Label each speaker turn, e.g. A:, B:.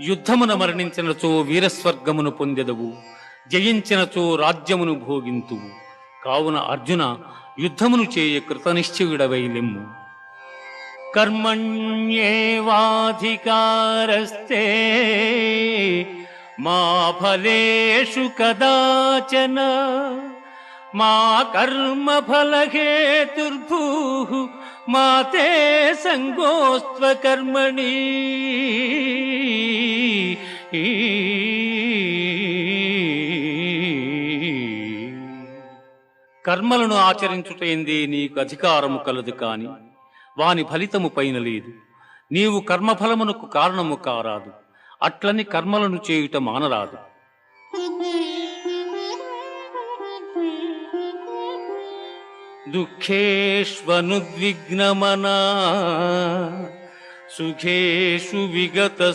A: యుద్ధమున మరణించినచో వీరస్వర్గమును పొందెదవు జయించినచో రాజ్యమును భోగింతువు. కావున అర్జున యుద్ధమును చేయ కృతనిశ్చయుడవైలెమ్ము. కర్మణ్యేవాధికారస్తే మా ఫలేషు కదాచన మా కర్మ ఫలహేతుర్భూ మా తే సంగోస్త్వ కర్మణీ కర్మలను ఆచరించుటైందే నీకు అధికారము కలదు కాని వాని ఫలితము పైన లేదు. నీవు కర్మఫలమునకు కారణము కారాదు. అట్లని కర్మలను చేయుట మానరాదు. దుఃఖేష్వనుద్విగ్నమనా సుఖేషు విగత